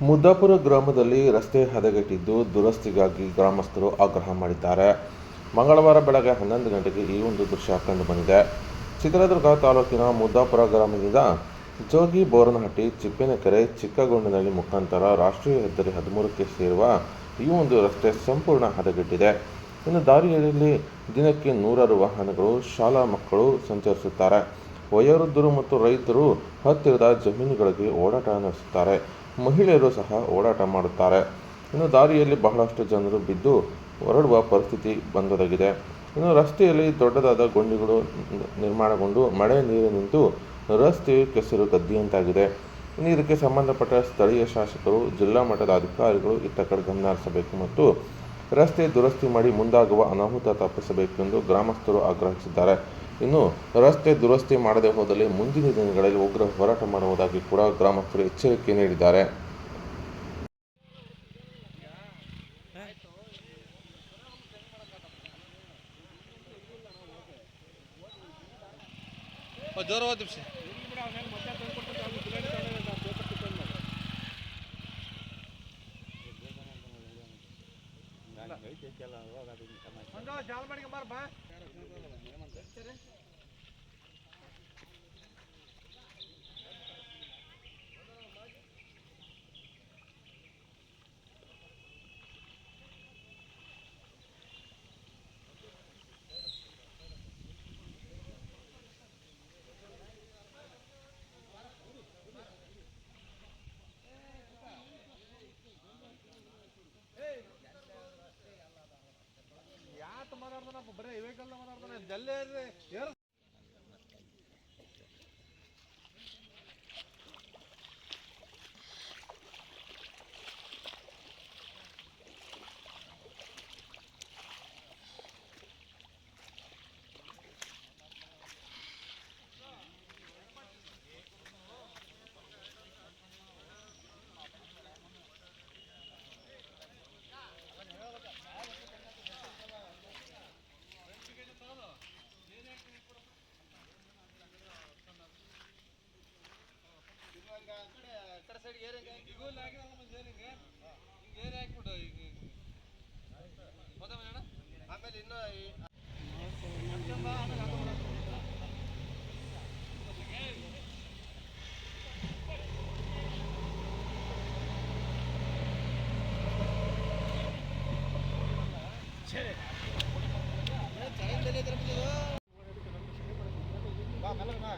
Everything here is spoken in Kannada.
ಮುದ್ದಾಪುರ ಗ್ರಾಮದಲ್ಲಿ ರಸ್ತೆ ಹದಗೆಟ್ಟಿದ್ದು ದುರಸ್ತಿಗಾಗಿ ಗ್ರಾಮಸ್ಥರು ಆಗ್ರಹ ಮಾಡಿದ್ದಾರೆ. ಮಂಗಳವಾರ ಬೆಳಗ್ಗೆ ಹನ್ನೊಂದು ಗಂಟೆಗೆ ಈ ಒಂದು ದೃಶ್ಯ ಕಂಡುಬಂದಿದೆ ಚಿತ್ರದುರ್ಗ ತಾಲೂಕಿನ ಮುದ್ದಾಪುರ ಗ್ರಾಮದಿಂದ ಜೋಗಿ ಬೋರನಹಟ್ಟಿ, ಚಿಪ್ಪಿನಕೆರೆ ಚಿಕ್ಕಗೊಂಡನಹಳ್ಳಿ ಮುಖಾಂತರ ರಾಷ್ಟ್ರೀಯ ಹೆದ್ದಾರಿ ಹದಿಮೂರಕ್ಕೆ ಸೇರುವ ಈ ಒಂದು ರಸ್ತೆ ಸಂಪೂರ್ಣ ಹದಗೆಟ್ಟಿದೆ. ಇನ್ನು ದಾರಿಯಲ್ಲಿ ದಿನಕ್ಕೆ ನೂರಾರು ವಾಹನಗಳು, ಶಾಲಾ ಮಕ್ಕಳು ಸಂಚರಿಸುತ್ತಾರೆ. ವಯೋವೃದ್ಧರು ಮತ್ತು ರೈತರು ಹತ್ತಿರದ ಜಮೀನುಗಳಿಗೆ ಓಡಾಟ ನಡೆಸುತ್ತಾರೆ. ಮಹಿಳೆಯರು ಸಹ ಓಡಾಟ ಮಾಡುತ್ತಾರೆ. ಇನ್ನು ದಾರಿಯಲ್ಲಿ ಬಹಳಷ್ಟು ಜನರು ಬಿದ್ದು ಹೊರಡುವ ಪರಿಸ್ಥಿತಿ ಬಂದೊದಗಿದೆ. ಇನ್ನು ರಸ್ತೆಯಲ್ಲಿ ದೊಡ್ಡದಾದ ಗುಂಡಿಗಳು ನಿರ್ಮಾಣಗೊಂಡು ಮಳೆ ನೀರು ನಿಂತು ರಸ್ತೆ ಕೆಸರು ಗದ್ದಿಯಂತಾಗಿದೆ. ಇನ್ನು ಇದಕ್ಕೆ ಸಂಬಂಧಪಟ್ಟ ಸ್ಥಳೀಯ ಶಾಸಕರು, ಜಿಲ್ಲಾ ಮಟ್ಟದ ಅಧಿಕಾರಿಗಳು ಇತ್ತ ಕಡೆ ಗಮನ ಹರಿಸಬೇಕು ಮತ್ತು ರಸ್ತೆ ದುರಸ್ತಿ ಮಾಡಿ ಮುಂದಾಗುವ ಅನಾಹುತ ತಪ್ಪಿಸಬೇಕೆಂದು ಗ್ರಾಮಸ್ಥರು ಆಗ್ರಹಿಸಿದ್ದಾರೆ. ಇನ್ನು ರಸ್ತೆ ದುರಸ್ತಿ ಮಾಡದೆ ಹೋದಲ್ಲಿ ಮುಂದಿನ ದಿನಗಳಲ್ಲಿ ಉಗ್ರ ಹೋರಾಟ ಮಾಡುವುದಾಗಿ ಕೂಡ ಗ್ರಾಮಸ್ಥರು ಎಚ್ಚರಿಕೆ ನೀಡಿದ್ದಾರೆ. ಹೋದ ನಿಮಿಷ. ಮಾಡ್ತಾರೆ ಮಾತಾಡ್ತಾನಪ್ಪ ಬರೀ ಇವೇಕಲ್ಲ ಮಾತಾಡ್ತಾನೆ. ಜಲ್ಲೆ ಏರ್ ಸೈಡ್ ಏರಿಯಾಗ ಇಗೋಲ್ ಹಾಕಿ ನಮ್ಮ ಏರಿಯಾಗ ಹಿಂಗೆ ಏರಿಯಾ ಹಾಕ್ಬಿಟ್ಟು ಈಗ ಮೊದಲ ಆಮೇಲೆ ಇನ್ನೂ ಚರಂದಲ್ಲಿ ತಿರುಪತಿ ಬಾ ಮೆಲ್ಲಗ ಬಾ